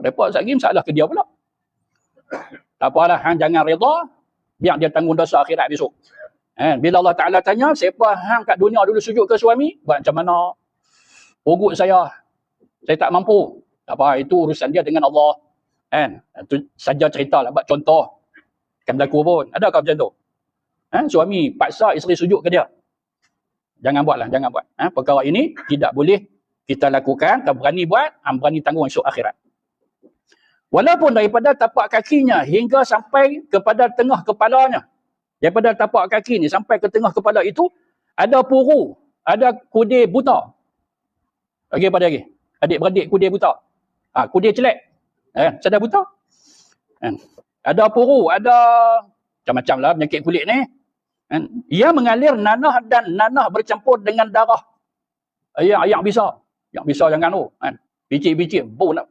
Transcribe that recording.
Repot lagi masalah ke dia pula. Tak apalah, hang jangan reda, biar dia tanggung dosa akhirat besok. Eh, bila Allah Ta'ala tanya, siapa hang kat dunia dulu sujud ke suami? Buat macam mana? Ugut saya. Saya tak mampu. Tak apa, itu urusan dia dengan Allah. Kan? Itu saja cerita lah. Buat contoh. Kan berlaku pun. Adakah macam tu? Eh, suami paksa isteri sujud ke dia? Jangan buatlah, jangan buat. Eh, perkara ini tidak boleh kita lakukan. Tak berani buat, berani tanggung esok akhirat. Walaupun daripada tapak kakinya hingga sampai kepada tengah kepalanya. Daripada tapak kaki ni sampai ke tengah kepala itu, ada puru, ada kudir buta. Lagi pada lagi. Adik-beradik kudir buta. Ha, kudir celek. Eh, sedar buta. Eh, ada puru, ada macam-macam lah penyakit kulit ni. Eh, ia mengalir nanah dan nanah bercampur dengan darah. Yang, yang bisa. Yang bisa jangan tu. Eh, bicik-bicik. Bu nak